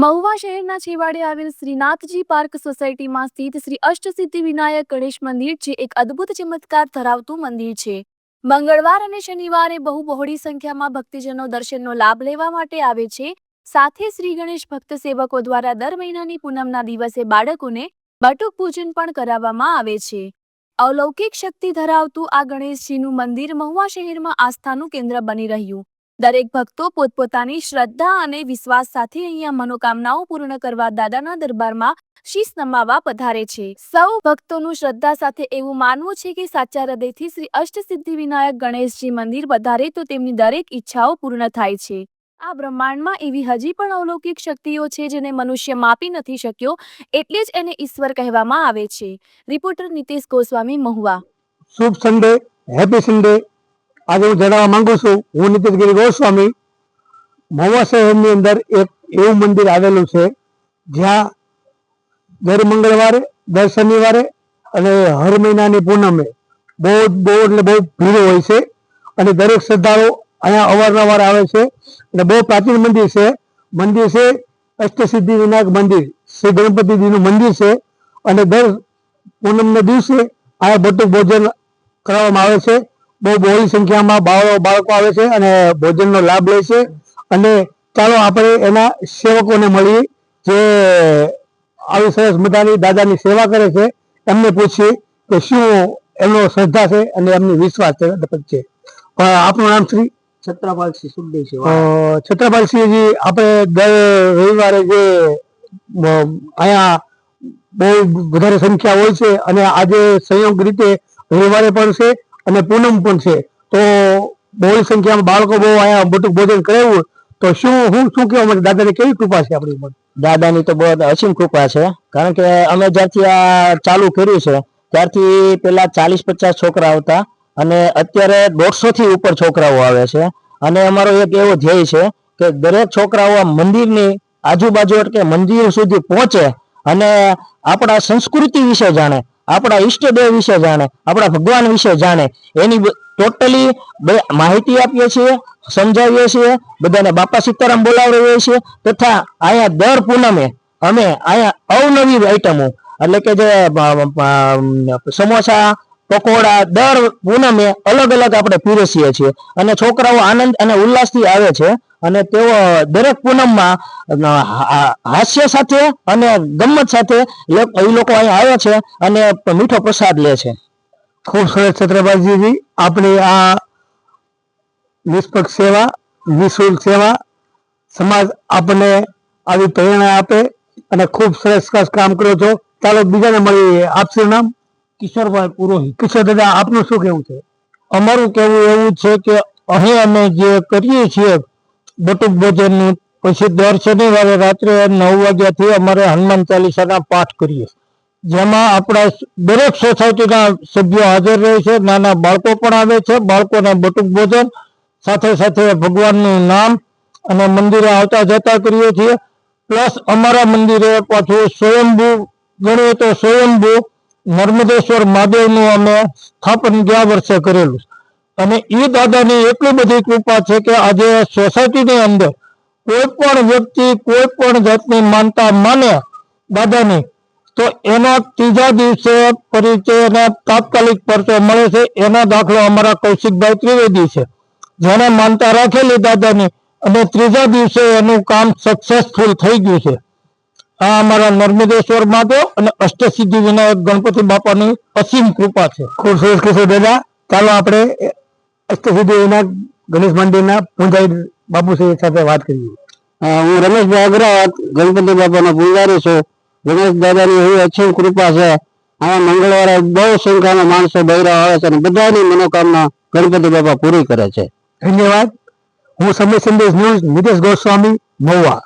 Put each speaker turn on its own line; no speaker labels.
મહુવા શહેરના છેવાડે આવેલ શ્રીનાથજી પાર્ક સોસાયટીમાં સ્થિત શ્રી અષ્ટસિદ્ધિ વિનાયક ગણેશ મંદિર જે એક અદ્ભુત ચમત્કાર ધરાવતું મંદિર છે. મંગળવાર અને શનિવારે બહુ બહોળી સંખ્યામાં ભક્તજનો દર્શનનો લાભ લેવા માટે આવે છે. સાથે શ્રી ગણેશ ભક્ત સેવકો દ્વારા દર મહિનાની પૂનમના દિવસે બાળકોને બટુક પૂજન પણ કરાવવામાં આવે છે. અલૌકિક શક્તિ ધરાવતું આ ગણેશજીનું મંદિર મહુવા શહેરમાં આસ્થાનું કેન્દ્ર બની રહ્યું. દરેક ભક્તો પોતપોતાની શ્રદ્ધા અને વિશ્વાસ સાથે અહીંયા મનોકામનાઓ પૂર્ણ કરવા દાદાના દરબારમાં શીશ નમાવા પધારે છે. સૌ ભક્તોનું શ્રદ્ધા સાથે એવું માનવું છે કે સાચા હૃદયથી શ્રી અષ્ટસિદ્ધિ વિનાયક ગણેશજી મંદિર પધારે તો તેમની દરેક ઈચ્છાઓ પૂર્ણ થાય છે. આ બ્રહ્માંડમાં એવી હજી પણ અલૌકિક શક્તિઓ છે જેને મનુષ્ય માપી નથી શક્યો એટલે જ એને ઈશ્વર કહેવામાં આવે છે. રિપોર્ટર નીતિશ ગોસ્વામી મહુવા.
શુભ સન્ડે હેપી સન્ડે આજે હું જણાવવા માંગુ છું. હું નીતિશગીરી ગોસ્વામી. મહુવા શહેરની અંદર એક એવું મંદિર આવેલું છે, જ્યાં દર મંગળવારે, દર શનિવારે અને હર મહિનાની પૂનમે બહુ બહુ એટલે બહુ ભીડ હોય છે અને દરેક શ્રદ્ધાળુ અહીંયા અવારનવાર આવે છે અને બહુ પ્રાચીન મંદિર છે. મંદિર છે અષ્ટસિદ્ધિ વિનાયક મંદિર. શ્રી ગણપતિજીનું મંદિર છે અને દર પૂનમના દિવસે આ બટુક ભોજન કરવામાં આવે છે. બહુ બહોળી સંખ્યામાં બાળકો બાળકો આવે છે અને ભોજનનો લાભ લે છે. અને ચાલો આપણે એના સેવકોને મળીએ જે આવી સરસ મજાની દાદાની સેવા કરે છે. એમને પૂછીએ કે શું એમનો શ્રદ્ધા છે અને એમની વિશ્વાસ છે આપનું નામ શ્રી?
છત્રપાલસિંહ સુખદેવ છે.
છત્રપાલસિંહજી આપણે દર રવિવારે જે અહીંયા બહુ વધારે સંખ્યા હોય છે અને આજે સંયોગ રીતે રવિવારે પણ છે. અને પૂનમ પણ છે. તો બહુ સંખ્યામાં બાળકો બહુ અહીંયા મોટું ભોજન કરાવ્યું. તો શું, હું શું કહેવા માટે દાદાની કેવી કૃપા છે આપણી ઉપર?
દાદાની તો બહુ અસીમ કૃપા છે. કારણ કે અમે જ્યારથી આ ચાલુ કર્યું છે, ત્યારથી પેલા ચાલીસ પચાસ છોકરા આવતા અને અત્યારે દોઢસો થી ઉપર છોકરાઓ આવે છે. અને અમારો એક એવો ધ્યેય છે કે દરેક છોકરાઓ મંદિરની આજુબાજુ એટલે મંદિર સુધી પહોંચે અને આપણા સંસ્કૃતિ વિશે જાણે. આપણા ઈષ્ટદેવ વિશે જાણે, આપણા ભગવાન વિશે જાણે, એની ટોટલી માહિતી આપીએ છીએ, સમજાવીએ છીએ, બધાને બાપા સીતારામ બોલાવીએ છીએ, તથા અહીંયા દર પૂનમે અમે અહીંયા અવનવી આઈટમો એટલે કે જે સમોસા, પકોડા દર પૂનમે અલગ અલગ આપણે પીરસીએ છીએ. અને છોકરાઓ આનંદ અને ઉલ્લાસથી આવે છે. અને તેઓ દરેક પૂનમમાં હાસ્ય સાથે અને ગમત સાથે એ લોકો અહીંયા આવે છે અને મીઠો પ્રસાદ લે છે.
ખૂબ સરસ છત્રપાલજીજી આપણી આ નિષ્પક્ષ સેવા નિઃશુલ્ક સેવા સમાજ આપણને આવી પ્રેરણા આપે અને ખૂબ સરસ સરસ કામ કરો છો. ચાલો બીજાને મળીએ. આપનું નામ? કિશોરભાઈ પુરોહિત. કિશોર દાદા આપનું શું કેવું છે?
અમારું કહેવું એવું છે કે અહીં અમે જે કરીએ છીએ બટુક ભોજનનું. પછી દર શનિવારે રાત્રે નવ વાગ્યાથી અમારે હનુમાન ચાલીસાના પાઠ કરીએ જેમાં આપણા દરેક સોસાયટીના સભ્યો હાજર રહે છે, નાના બાળકો પણ આવે છે, બાળકોને બટુક ભોજન, સાથે સાથે ભગવાનનું નામ અને મંદિરે આવતા જતા કરીએ છીએ. પ્લસ અમારા મંદિરે પાછું સ્વયંભૂ ગણીએ તો સ્વયંભૂ નર્મદેશ્વર મહાદેવનું અમે સ્થાપન ગયા વર્ષે કરેલું અને એ દાદાની એટલી બધી કૃપા છે કે આજે સોસાયટીની અંદર કોઈ પણ વ્યક્તિ, કોઈ પણ જાતની માનતા માને દાદાની, તો એના ત્રીજા દિવસે પરિચય અને તાત્કાલિક પરચો મળે છે. એનો દાખલો અમારા કૌશિકભાઈ ત્રિવેદી છે. જેને માનતા રાખેલી દાદાની અને ત્રીજા દિવસે એનું કામ સક્સેસફુલ થઈ ગયું છે. આ અમારા નર્મદેશ્વર મહાદેવ અને અષ્ટસિદ્ધિ વિનાયક ગણપતિ બાપાની અસીમ કૃપા છે.
ખૂબ સરસ દાદા. ચાલો આપણે અષ્ટસિદ્ધિ વિનાયક ગણેશ મંદિરના પૂંજારી બાપુશ્રી સાથે વાત કરીએ.
હું રમેશભાઈ અગ્રવાલ ગણપતિ બાપાનો પૂજારી છું. ગણેશ દાદાની એવી અછીમ કૃપા છે. આવા મંગળવારે બહુ સંખ્યામાં માણસો બૈરા આવે છે અને બધાની મનોકામના ગણપતિ બાપા પૂરી કરે છે.
ધન્યવાદ. હું સમય સંદેશ ન્યૂઝ નિતેશ ગોસ્વામી મહુવા.